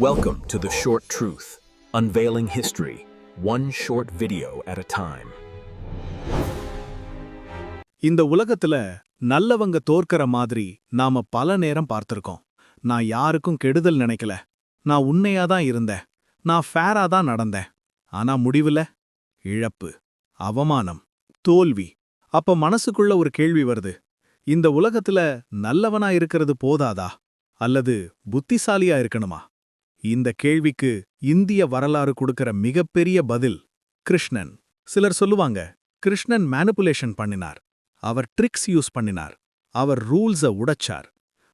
Welcome to The Short Truth, unveiling history, one short video at a time. இந்த உலகத்துல நல்லவங்க தோற்கற மாதிரி நாம பல நேரம் பார்த்திருக்கோம். நான் யாருக்கும் கெடுதல் நினைக்கல. நான் உண்மையா தான் இருந்தேன். நான் ஃபேரா தான் நடந்தேன். ஆனா முடிவுல இழப்பு அவமானம் தோல்வி. அப்ப மனசுக்குள்ள ஒரு கேள்வி வருது. இந்த உலகத்துல நல்லவனா இருக்கிறது போதாதா? அல்லது புத்திசாலியா இருக்கணுமா? இந்த கேள்விக்கு இந்திய வரலாறு கொடுக்கிற மிகப்பெரிய பதில் கிருஷ்ணன். சிலர் சொல்லுவாங்க கிருஷ்ணன் மேனுபுலேஷன் பண்ணினார். அவர் ட்ரிக்ஸ் யூஸ் பண்ணினார். அவர் ரூல்ஸ உடைச்சார்.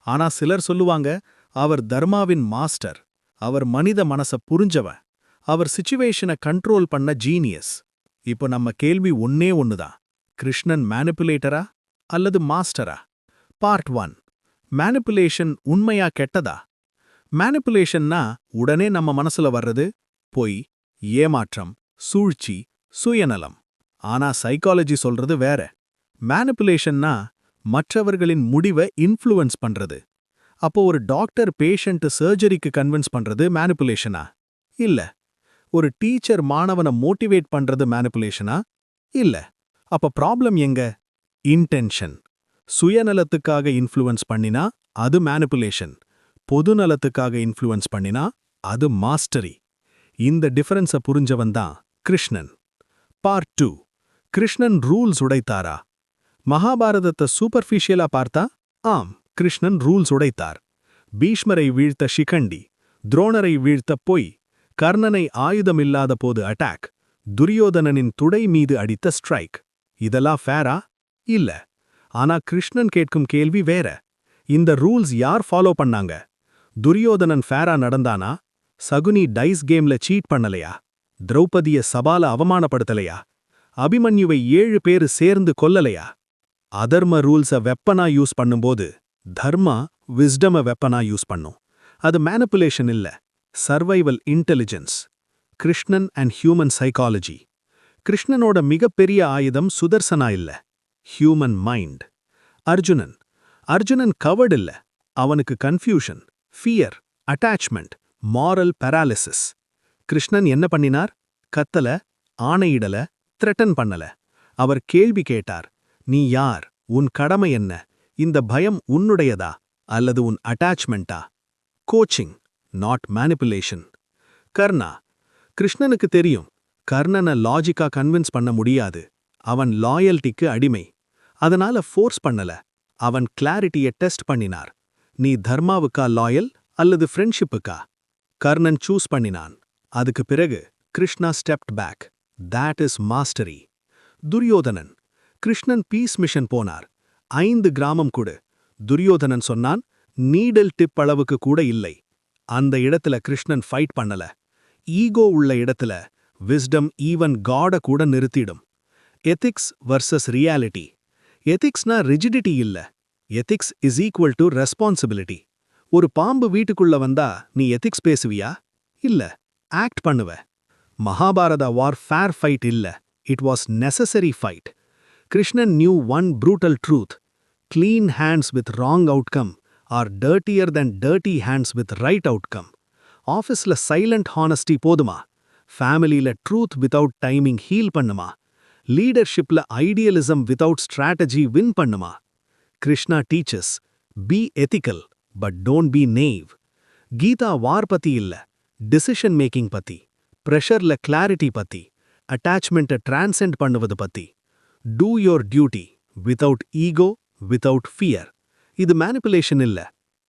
ஆனா சிலர் சொல்லுவாங்க அவர் தர்மாவின் மாஸ்டர் அவர் மனித மனச புரிஞ்சவ அவர் சிச்சுவேஷனை கண்ட்ரோல் பண்ண ஜீனியஸ் இப்போ நம்ம கேள்வி ஒன்னே ஒன்னுதான் கிருஷ்ணன் மேனிப்புலேட்டரா அல்லது மாஸ்டரா பார்ட் ஒன் மேனிபுலேஷன் உண்மையா கெட்டதா? மேனிப்புலேஷன்னா உடனே நம்ம மனசுல வர்றது பொய் ஏமாற்றம் சூழ்ச்சி சுயநலம். ஆனா சைக்காலஜி சொல்றது வேற. மேனிப்புலேஷன்னா மற்றவர்களின் முடிவை இன்ஃப்ளூயன்ஸ் பண்றது. அப்போ ஒரு டாக்டர் பேஷண்ட் சர்ஜரிக்கு கன்வின்ஸ் பண்றது மேனிப்புலேஷனா இல்ல. ஒரு டீச்சர் மாணவனை மோட்டிவேட் பண்றது மேனிப்புலேஷனா இல்ல. அப்ப ப்ராப்ளம் எங்க? இன்டென்ஷன் சுயநலத்துக்காக இன்ஃப்ளூயன்ஸ் பண்ணினா அது பொது நலத்துக்காக இன்ஃப்ளூயன்ஸ் பண்ணினா அது மாஸ்டரி இந்த டிஃபரன்ஸ புரிஞ்சவன் தான் Krishnan. Part two Krishnan rules உடைத்தாரா? மகாபாரதத்தை சூப்பர்ஃபிஷியலா பார்த்தா ஆம் கிருஷ்ணன் ரூல்ஸ் உடைத்தார். பீஷ்மரை வீழ்த்த ஷிகண்டி துரோணரை வீழ்த்த பொய் கர்ணனை ஆயுதமில்லாத போது அட்டாக் துரியோதனனின் துடை மீது அடித்த ஸ்ட்ரைக் இதெல்லாம் ஃபேரா இல்ல. ஆனா கிருஷ்ணன் கேட்கும் கேள்வி வேற. இந்த ரூல்ஸ் யார் ஃபாலோ பண்ணாங்க? துரியோதனன் ஃபேரா நடந்தானா? சகுனி டைஸ் கேம்ல சீட் பண்ணலையா? திரௌபதிய சபால அவமானப்படுத்தலையா? அபிமன்யுவை ஏழு பேரு சேர்ந்து கொல்லலையா? அதர்ம ரூல்ஸ வெப்பனா யூஸ் பண்ணும்போது தர்மா விஸ்டம வெப்பனா யூஸ் பண்ணும். அது மேனிப்புலேஷன் இல்ல. Survival intelligence Krishnan and human psychology கிருஷ்ணனோட மிகப்பெரிய ஆயுதம் சுதர்சனா இல்ல. Human mind Arjunan. Arjunan coward இல்ல. அவனுக்கு confusion fear attachment moral paralysis Krishnan என்ன பண்ணினார்? கத்தல ஆணையிடல த்ரெட்டன் பண்ணல. அவர் கேள்வி கேட்டார் நீ யார்? உன் கடமை என்ன? இந்த பயம் உன்னுடையதா? அல்லது உன் அட்டாச்மெண்டா கோச்சிங் நாட் மேனிப்புலேஷன் கர்ணா கிருஷ்ணனுக்கு தெரியும் கர்ணனை லாஜிக்கா கன்வின்ஸ் பண்ண முடியாது. அவன் லாயல்ட்டிக்கு அடிமை. அதனால ஃபோர்ஸ் பண்ணல. அவன் கிளாரிட்டிய டெஸ்ட் பண்ணினார். நீ தர்மாவுக்கா லாயல் அல்லது ஃப்ரெண்ட்ஷிப்புக்கா கர்ணன் சூஸ் பண்ணினான். அதுக்கு பிறகு Krishna stepped back that is mastery Duryodhanan. Krishnan peace mission போனார். ஐந்து கிராமம் கொடு. துரியோதனன் சொன்னான் நீடல் டிப் அளவுக்கு கூட இல்லை. அந்த இடத்துல கிருஷ்ணன் ஃபைட் பண்ணல. ஈகோ உள்ள இடத்துல விஸ்டம் ஈவன் காட கூட நிறுத்திடும். எத்திக்ஸ் வர்சஸ் ரியாலிட்டி எத்திக்ஸ்னா ரிஜிடிட்டி இல்ல. Ethics is equal to responsibility ஒரு பாம்பு வீட்டுக்குள்ள வந்தா நீ எத்திக்ஸ் பேசுவியா? இல்ல. ஆக்ட் பண்ணுவ. மகாபாரத வார் ஃபேர் ஃபைட் இல்ல. It was necessary fight Krishnan knew one brutal truth clean hands with wrong outcome or dirtier then dirty hands with right outcome ஆஃபீஸ்ல silent honesty போதுமா? ஃபேமிலியில் ட்ரூத் வித்தவுட் டைமிங் ஹீல் பண்ணுமா? லீடர்ஷிப்ல idealism without strategy win பண்ணுமா? Krishna teaches be ethical but don't be naive Gita war பத்தி இல்ல decision making பத்தி ப்ரெஷர்ல clarity பத்தி அட்டாச்மெண்ட்டை டிரான்சென்ட் பண்ணுவது பத்தி do your duty without ego without fear இது மேனிப்புலேஷன் இல்ல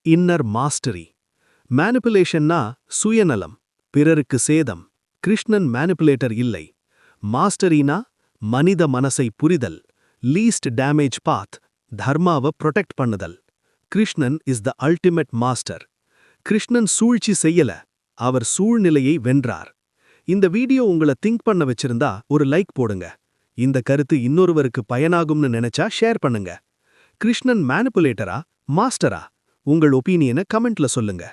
இன்னர் மாஸ்டரி மேனிப்புலேஷன்னா சுயநலம் பிறருக்கு சேதம் கிருஷ்ணன் மேனிப்புலேட்டர் இல்லை மாஸ்டரினா மனித மனசை புரிதல் லீஸ்ட் டேமேஜ் பாத் தர்மாவை protect பண்ணுதல். Krishnan is the ultimate master Krishnan சூழ்ச்சி செய்யல அவர் சூழ்நிலையை வென்றார். இந்த வீடியோ உங்களை திங்க் பண்ண வச்சிருந்தா ஒரு லைக் போடுங்க. இந்த கருத்து இன்னொருவருக்கு பயனாகும்னு நினைச்சா ஷேர் பண்ணுங்க. கிருஷ்ணன் மேனிப்புலேட்டரா மாஸ்டரா உங்கள் ஒப்பீனியனை கமெண்ட்ல சொல்லுங்க.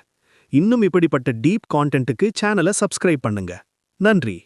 இன்னும் இப்படிப்பட்ட டீப் கான்டென்ட்டுக்கு சேனலை சப்ஸ்கிரைப் பண்ணுங்க. நன்றி.